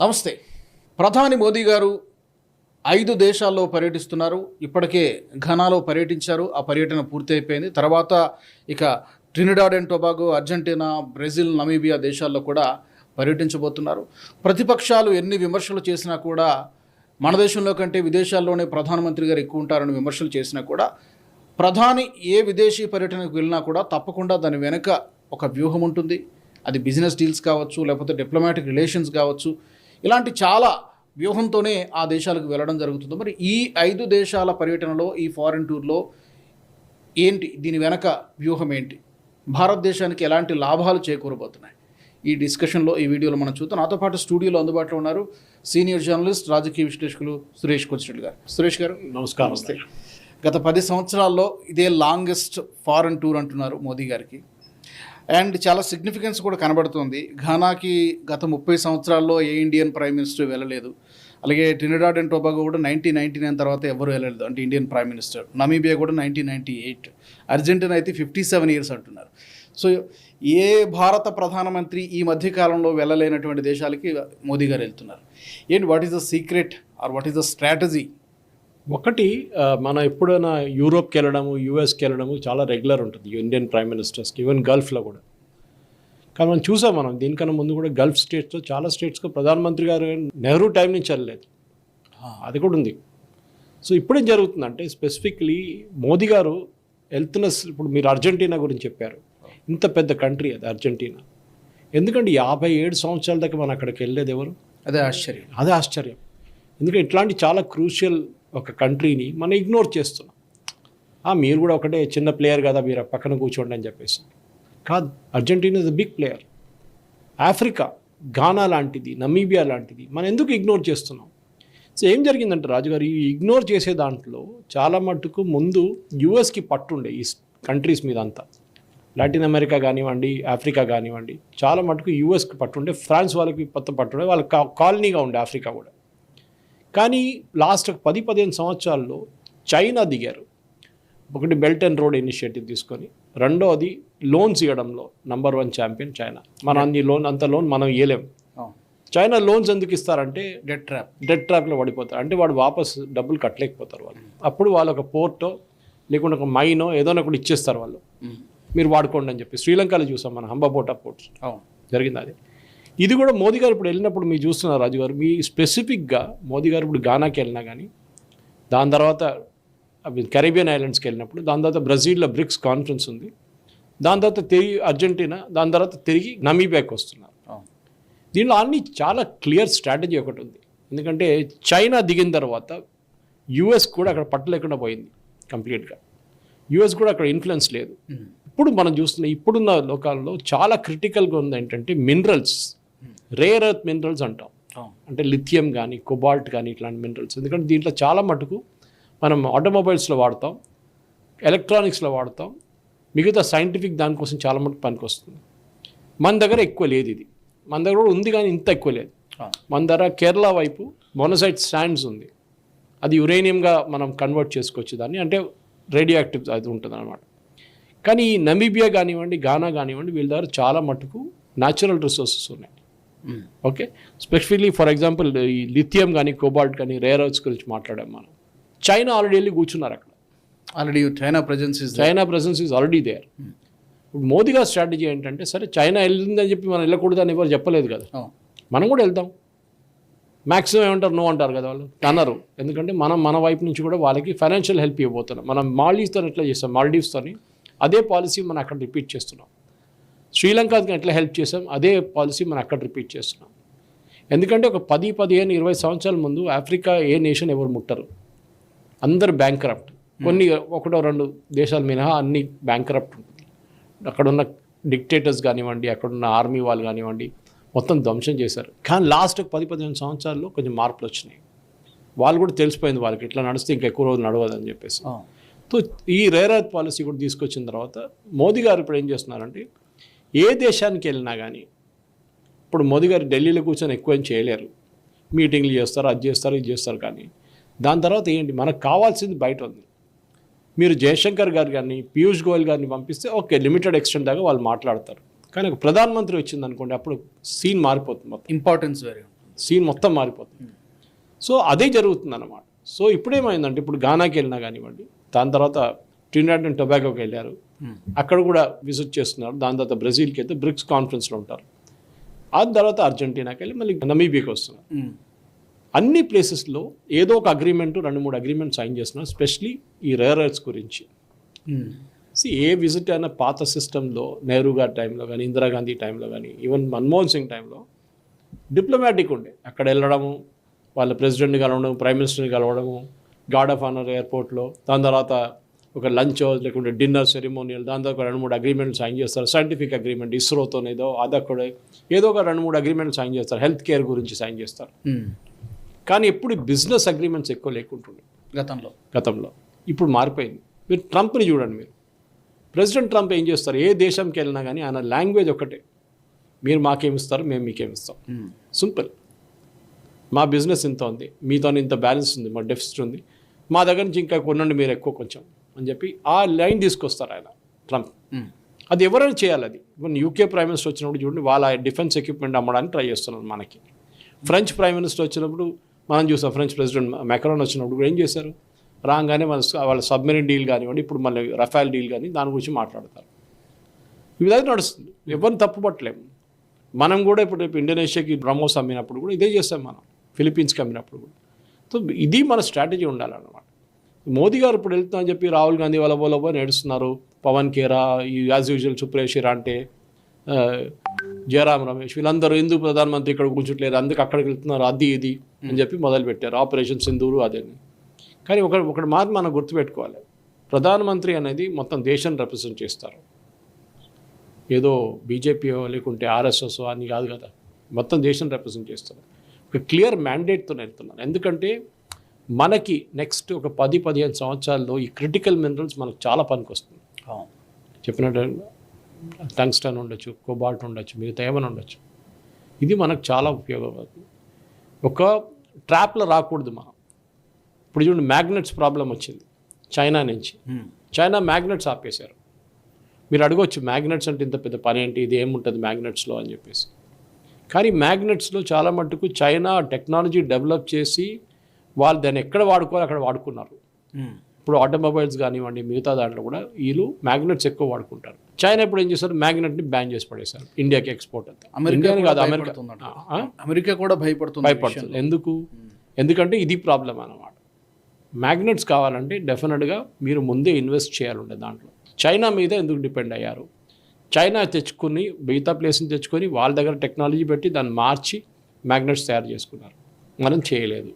నమస్తే. ప్రధాని మోదీ గారు ఐదు దేశాల్లో పర్యటిస్తున్నారు. ఇప్పటికే ఘనాలో పర్యటించారు. ఆ పర్యటన పూర్తయిపోయింది. తర్వాత ఇక Trinidad and Tobago Argentina Brazil Namibia దేశాల్లో కూడా పర్యటించబోతున్నారు. ప్రతిపక్షాలు ఎన్ని విమర్శలు చేసినా కూడా మన దేశంలో కంటే విదేశాల్లోనే ప్రధానమంత్రి గారు ఎక్కువ ఉంటారని విమర్శలు చేసినా కూడా ప్రధాని ఏ విదేశీ పర్యటనకు వెళ్ళినా కూడా తప్పకుండా దాని వెనుక ఒక వ్యూహం ఉంటుంది. అది బిజినెస్ డీల్స్ కావచ్చు లేకపోతే డిప్లొమాటిక్ రిలేషన్స్ కావచ్చు ఇలాంటి చాలా వ్యూహంతోనే ఆ దేశాలకు వెళ్ళడం జరుగుతుంది. మరి ఈ ఐదు దేశాల పర్యటనలో ఈ ఫారిన్ టూర్లో ఏంటి? దీని వెనక వ్యూహం ఏంటి? భారతదేశానికి ఎలాంటి లాభాలు చేకూరబోతున్నాయి? ఈ డిస్కషన్లో ఈ వీడియోలో మనం చూద్దాం. నాతో పాటు స్టూడియోలో అందుబాటులో ఉన్నారు సీనియర్ జర్నలిస్ట్ రాజకీయ విశ్లేషకులు సురేష్ కొచ్చిరెడ్డి గారు. సురేష్ గారు నమస్కారం. గత పది సంవత్సరాల్లో ఇదే లాంగెస్ట్ ఫారెన్ టూర్ అంటున్నారు మోదీ గారికి. అండ్ చాలా సిగ్నిఫికెన్స్ కూడా కనబడుతుంది. ఘానాకి గత ముప్పై సంవత్సరాల్లో ఏ ఇండియన్ ప్రైమ్ మినిస్టర్ వెళ్ళలేదు. అలాగే టినిడాడ్ అండ్ టొబాగో కూడా నైన్టీన్ నైన్టీ నైన్ తర్వాత ఎవరు వెళ్ళలేదు. అంటే ఇండియన్ ప్రైమ్ మినిస్టర్. నమీబియా కూడా నైన్టీన్ నైన్టీ ఎయిట్ అర్జెంటీనా అయితే ఫిఫ్టీ సెవెన్ ఇయర్స్ అంటున్నారు. సో ఏ భారత ప్రధానమంత్రి ఈ మధ్యకాలంలో వెళ్ళలేనటువంటి దేశాలకి మోదీ గారు వెళ్తున్నారు. ఏంటి? What is the secret or what is the strategy ఒకటి మనం ఎప్పుడైనా యూరోప్కి వెళ్ళడము యూఎస్కి వెళ్ళడము చాలా రెగ్యులర్ ఉంటుంది ఇండియన్ ప్రైమ్ మినిస్టర్స్కి ఈవెన్ గల్ఫ్లో కూడా. కానీ మనం చూసాం మనం దీనికన్నా ముందు కూడా గల్ఫ్ స్టేట్స్లో చాలా స్టేట్స్లో ప్రధానమంత్రి గారు నెహ్రూ టైం నుంచి వెళ్ళలేదు. అది కూడా ఉంది. సో ఇప్పుడేం జరుగుతుందంటే స్పెసిఫిక్లీ మోదీ గారు వెళ్తున్న ఇప్పుడు మీరు అర్జెంటీనా గురించి చెప్పారు. ఇంత పెద్ద కంట్రీ అది అర్జెంటీనా? ఎందుకంటే యాభై ఏడు సంవత్సరాల దాకా మనం అక్కడికి వెళ్ళేది ఎవరు? అదే ఆశ్చర్యం. అదే ఆశ్చర్యం. ఎందుకంటే ఇట్లాంటి చాలా క్రూషియల్ ఒక కంట్రీని మనం ఇగ్నోర్ చేస్తున్నాం. మీరు కూడా ఒకటే చిన్న ప్లేయర్ కదా మీరు పక్కన కూర్చోండి అని చెప్పేసి. కాదు Argentina is a big player Africa Ghana లాంటిది నమీబియా లాంటిది మనం ఎందుకు ఇగ్నోర్ చేస్తున్నాం? సో ఏం జరిగిందంటే రాజుగారు ఈ ఇగ్నోర్ చేసే దాంట్లో చాలా మట్టుకు ముందు యుఎస్కి పట్టుండే ఈ కంట్రీస్ మీద అంతా. లాటిన్ అమెరికా కానివ్వండి ఆఫ్రికా కానివ్వండి చాలా మటుకు యూఎస్కి పట్టుండే ఫ్రాన్స్ వాళ్ళకి కొత్త పట్టుండే వాళ్ళ కాలనీగా ఉండే ఆఫ్రికా కూడా. కానీ లాస్ట్ పది పదిహేను సంవత్సరాల్లో చైనా దిగారు. ఒకటి బెల్ట్ అండ్ రోడ్ ఇనిషియేటివ్ తీసుకొని రెండోది లోన్స్ ఇవ్వడంలో నంబర్ వన్ ఛాంపియన్ చైనా. మన అన్ని లోన్ అంత లోన్ మనం ఇవ్వలేం చైనా లోన్స్ ఎందుకు ఇస్తారంటే డెట్ ట్రాప్. డెట్ ట్రాప్లో పడిపోతారు. అంటే వాడు వాపస్ డబ్బులు కట్టలేకపోతారు వాళ్ళు. అప్పుడు వాళ్ళు ఒక పోర్టో లేకుంటే ఒక మైనో ఏదోనో ఒకటి ఇచ్చేస్తారు వాళ్ళు. మీరు వాడుకోండి అని చెప్పి శ్రీలంకలో చూసాం మన హంబాపోటా పోర్ట్స్. జరిగింది అది. ఇది కూడా మోదీ గారు ఇప్పుడు వెళ్ళినప్పుడు మీరు చూస్తున్నారు రాజు గారు మీ స్పెసిఫిక్గా మోదీ గారు ఇప్పుడు గానాకి వెళ్ళినా కానీ దాని తర్వాత కరీబియన్ ఐలాండ్స్కి వెళ్ళినప్పుడు దాని తర్వాత బ్రెజిల్లో బ్రిక్స్ కాన్ఫరెన్స్ ఉంది. దాని తర్వాత తిరిగి అర్జెంటీనా దాని తర్వాత తిరిగి నమీబియాకి వస్తున్నారు. దీనిలో అన్ని చాలా క్లియర్ స్ట్రాటజీ ఒకటి ఉంది. ఎందుకంటే చైనా దిగిన తర్వాత యుఎస్ కూడా అక్కడ పట్టలేకుండా పోయింది కంప్లీట్గా. యుఎస్ కూడా అక్కడ ఇన్ఫ్లుయెన్స్ లేదు. ఇప్పుడు మనం చూస్తున్న ఇప్పుడున్న లోకాల్లో చాలా క్రిటికల్గా ఉంది ఏంటంటే మినరల్స్. రేర్ ఎర్త్ మినరల్స్ అంటాం. అంటే లిథియం కానీ కొబాల్ట్ కానీ ఇట్లాంటి మినరల్స్ ఎందుకంటే దీంట్లో చాలా మటుకు మనం ఆటోమొబైల్స్లో వాడతాం ఎలక్ట్రానిక్స్లో వాడతాం మిగతా సైంటిఫిక్ దానికోసం చాలా మటుకు పనికి వస్తుంది. మన దగ్గర ఎక్కువ లేదు ఇది. మన దగ్గర కూడా ఉంది కానీ ఇంత ఎక్కువ లేదు. మన దగ్గర కేరళ వైపు మొనసైట్ స్టాండ్స్ ఉంది. అది యురేనియంగా మనం కన్వర్ట్ చేసుకోవచ్చు దాన్ని. అంటే రేడియో యాక్టివ్ అది ఉంటుంది అనమాట కానీ ఈ నమీబియా కానివ్వండి గానా కానివ్వండి వీళ్ళ దగ్గర చాలా మటుకు న్యాచురల్ రిసోర్సెస్ ఉన్నాయి. ఓకే? స్పెషల్లీ ఫర్ ఎగ్జాంపుల్ ఈ లిథియం కానీ కోబాల్ట్ కానీ రేర్ అర్త్స్ గురించి మాట్లాడాం మనం. చైనా ఆల్రెడీ వెళ్ళి కూర్చున్నారు అక్కడ. Already China presence is China presence is already there ఇప్పుడు మోదీ గారి స్ట్రాటజీ ఏంటంటే సరే చైనా వెళ్ళిందని చెప్పి మనం వెళ్ళకూడదని ఎవరు చెప్పలేదు కదా. మనం కూడా వెళ్తాం మ్యాక్సిమం ఏమంటారు? నో అంటారు కదా వాళ్ళు. అనరు ఎందుకంటే మనం మన వైపు నుంచి కూడా వాళ్ళకి ఫైనాన్షియల్ హెల్ప్ ఇవ్వబోతున్నాం. మనం మాల్డీవ్స్తో ఎట్లా చేస్తాం? మాల్డీవ్స్తోని అదే పాలసీ మనం అక్కడ రిపీట్ చేస్తున్నాం. శ్రీలంకకి ఎట్లా హెల్ప్ చేసాం అదే పాలసీ మనం అక్కడ రిపీట్ చేస్తున్నాం. ఎందుకంటే ఒక పది పదిహేను ఇరవై సంవత్సరాల ముందు ఆఫ్రికా ఏ నేషన్ ఎవరు ముట్టరు. అందరు బ్యాంక్రప్ట్ కొన్ని ఒకటో రెండు దేశాలు మినహా అన్ని బ్యాంక్రప్ట్ ఉంటుంది. అక్కడున్న డిక్టేటర్స్ కానివ్వండి అక్కడున్న ఆర్మీ వాళ్ళు కానివ్వండి మొత్తం ధ్వంసం చేశారు. కానీ లాస్ట్ పది పదిహేను సంవత్సరాల్లో కొంచెం మార్పులు వచ్చినాయి. వాళ్ళు కూడా తెలిసిపోయింది వాళ్ళకి ఇట్లా నడిస్తే ఇంకా ఎక్కువ రోజులు నడవదని చెప్పేసి. సో ఈ రేర్ ఎర్త్ పాలసీ కూడా తీసుకొచ్చిన తర్వాత మోదీ గారు ఇప్పుడు ఏం చేస్తున్నారంటే ఏ దేశానికి వెళ్ళినా కానీ ఇప్పుడు మోదీ గారు ఢిల్లీలో కూర్చొని ఎక్కువ ఏం చేయలేరు. మీటింగ్లు చేస్తారు అది చేస్తారు ఇది చేస్తారు కానీ దాని తర్వాత ఏంటి? మనకు కావాల్సింది బయట ఉంది. మీరు జయశంకర్ గారు కానీ పీయూష్ గోయల్ గారిని పంపిస్తే ఓకే లిమిటెడ్ ఎక్స్టెంట్ దాకా వాళ్ళు మాట్లాడతారు. కానీ ఒక ప్రధానమంత్రి వచ్చింది అనుకోండి అప్పుడు సీన్ మారిపోతుంది మొత్తం. ఇంపార్టెన్స్ వేరే సీన్ మొత్తం మారిపోతుంది. సో అదే జరుగుతుంది అన్నమాట సో ఇప్పుడేమైందంటే ఇప్పుడు గానాకి వెళ్ళినా కానివ్వండి దాని తర్వాత ట్రినిడాడ్ అండ్ టొబాకోకి వెళ్ళారు. అక్కడ కూడా విజిట్ చేస్తున్నారు. దాని తర్వాత బ్రెజిల్కి అయితే బ్రిక్స్ కాన్ఫరెన్స్లో ఉంటారు. ఆ తర్వాత అర్జెంటీనాకి వెళ్ళి మళ్ళీ నమీబియాకి వస్తున్నారు. అన్ని ప్లేసెస్లో ఏదో ఒక అగ్రిమెంట్ రెండు మూడు అగ్రిమెంట్ సైన్ చేస్తున్నారు. స్పెషలీ ఈ రేర్ ఎర్త్స్ గురించి. ఏ విజిట్ అయినా పాత సిస్టంలో నెహ్రూ గారి టైంలో కానీ ఇందిరాగాంధీ టైంలో కానీ ఈవెన్ మన్మోహన్ సింగ్ టైంలో డిప్లొమాటిక్ ఉండే. అక్కడ వెళ్ళడము వాళ్ళ ప్రెసిడెంట్ని కలవడం ప్రైమ్ మినిస్టర్ని కలవడము గార్డ్ ఆఫ్ ఆనర్ ఎయిర్పోర్ట్లో దాని తర్వాత ఒక లంచ్ లేకుంటే డిన్నర్ సెరిమోనియల్ దాని తర్వాత ఒక రెండు మూడు అగ్రిమెంట్ సైన్ చేస్తారు. సైంటిఫిక్ అగ్రిమెంట్ ఇస్రోతోనేదో అదొక్కడ ఏదో ఒక రెండు మూడు అగ్రిమెంట్ సైన్ చేస్తారు. హెల్త్ కేర్ గురించి సైన్ చేస్తారు. కానీ ఎప్పుడు బిజినెస్ అగ్రిమెంట్స్ ఎక్కువ లేకుంటుండే. గతంలో. గతంలో. ఇప్పుడు మారిపోయింది. మీరు ట్రంప్ని చూడండి మీరు. ప్రెసిడెంట్ ట్రంప్ ఏం చేస్తారు? ఏ దేశంకి వెళ్ళినా కానీ ఆయన లాంగ్వేజ్ ఒకటే. మీరు మాకేమిస్తారు మేము మీకేమిస్తాం సింపుల్ మా బిజినెస్ ఇంత ఉంది. మీతో ఇంత బ్యాలెన్స్ ఉంది. మా డెఫిసిట్ ఉంది. మా దగ్గర నుంచి ఇంకా కొనండి మీరు ఎక్కువ కొంచెం. అని చెప్పి ఆ లైన్ తీసుకొస్తారు ఆయన ట్రంప్. అది ఎవరైనా చేయాలి అది. ఇప్పుడు యూకే ప్రైమ్ మినిస్టర్ వచ్చినప్పుడు చూడండి వాళ్ళ డిఫెన్స్ ఎక్విప్మెంట్ అమ్మడానికి ట్రై చేస్తున్నారు మనకి. ఫ్రెంచ్ ప్రైమ్ మినిస్టర్ వచ్చినప్పుడు మనం చూసాం ఫ్రెంచ్ ప్రెసిడెంట్ మెకరాన్ వచ్చినప్పుడు ఏం చేశారు? రాగానే మన వాళ్ళ సబ్మెరీన్ డీల్ కానివ్వండి ఇప్పుడు మళ్ళీ రఫాల్ డీల్ కానీ దాని గురించి మాట్లాడతారు. ఈ విధంగా నడుస్తుంది. ఎవరిని తప్పు పట్టలేము. మనం కూడా ఇప్పుడు రేపు ఇండోనేషియాకి బ్రహ్మోస్ అమ్మినప్పుడు కూడా ఇదే చేస్తాం మనం. ఫిలిప్పీన్స్కి అమ్మినప్పుడు కూడా. సో ఇది మన స్ట్రాటజీ ఉండాలన్నమాట. మోదీ గారు ఇప్పుడు వెళ్తున్నా అని చెప్పి రాహుల్ గాంధీ వాళ్ళ బోలో పోయి నడుస్తున్నారు? పవన్ కేరా ఈ యాజ్ యూజువల్ సుప్రేష్ అంటే జయరామ్ జయరాం రమేష్ వీళ్ళందరూ ఎందుకు ప్రధానమంత్రి ఇక్కడ కూర్చోట్లేరు? అందుకు అక్కడికి వెళ్తున్నారు అది ఇది అని చెప్పి మొదలుపెట్టారు. ఆపరేషన్ సింధూరు అదే. కానీ ఒక ఒకటి మాత్రం మనం గుర్తుపెట్టుకోవాలి. ప్రధానమంత్రి అనేది మొత్తం దేశం రిప్రజెంట్ చేస్తారు. ఏదో బీజేపీ లేకుంటే ఆర్ఎస్ఎస్ అని కాదు కదా. మొత్తం దేశం రిప్రజెంట్ చేస్తారు. ఒక క్లియర్ మ్యాండేట్తో వెళ్తున్నారు ఎందుకంటే మనకి నెక్స్ట్ ఒక పది పదిహేను సంవత్సరాల్లో ఈ క్రిటికల్ మినరల్స్ మనకు చాలా పనికి వస్తుంది చెప్పినట్టు టంగ్స్టన్ ఉండొచ్చు కోబాల్ట్ ఉండొచ్చు మిగతా ఏమైనా ఉండొచ్చు. ఇది మనకు చాలా ఉపయోగపడుతుంది. ఒక ట్రాప్లో రాకూడదు మనం. ఇప్పుడు చూడండి మ్యాగ్నెట్స్ ప్రాబ్లం వచ్చింది చైనా నుంచి. చైనా మ్యాగ్నెట్స్ ఆపేశారు. మీరు అడగొచ్చు మ్యాగ్నెట్స్ అంటే ఇంత పెద్ద పని ఏంటి ఇది ఏముంటుంది మ్యాగ్నెట్స్లో అని చెప్పేసి. కానీ మ్యాగ్నెట్స్లో చాలా మట్టుకు చైనా టెక్నాలజీ డెవలప్ చేసి వాళ్ళు దాన్ని ఎక్కడ వాడుకోవాలి అక్కడ వాడుకున్నారు. ఇప్పుడు ఆటోమొబైల్స్ కానివ్వండి మిగతా దాంట్లో కూడా వీళ్ళు మ్యాగ్నెట్స్ ఎక్కువ వాడుకుంటారు. చైనా ఇప్పుడు ఏం చేస్తారు మ్యాగ్నెట్ని బ్యాన్ చేసి పడేశారు ఇండియాకి ఎక్స్పోర్ట్ అంతా. అమెరికా కాదు అమెరికా? అమెరికా కూడా భయపడుతుంది భయపడుతుంది. ఎందుకు? ఎందుకంటే ఇది ప్రాబ్లం అన్నమాట. మ్యాగ్నెట్స్ కావాలంటే డెఫినెట్గా మీరు ముందే ఇన్వెస్ట్ చేయాలంటే దాంట్లో. చైనా మీద ఎందుకు డిపెండ్ అయ్యారు? చైనా తెచ్చుకుని మిగతా ప్లేస్ని తెచ్చుకొని వాళ్ళ దగ్గర టెక్నాలజీ పెట్టి దాన్ని మార్చి మ్యాగ్నెట్స్ తయారు చేసుకున్నారు. మనం చేయలేదు.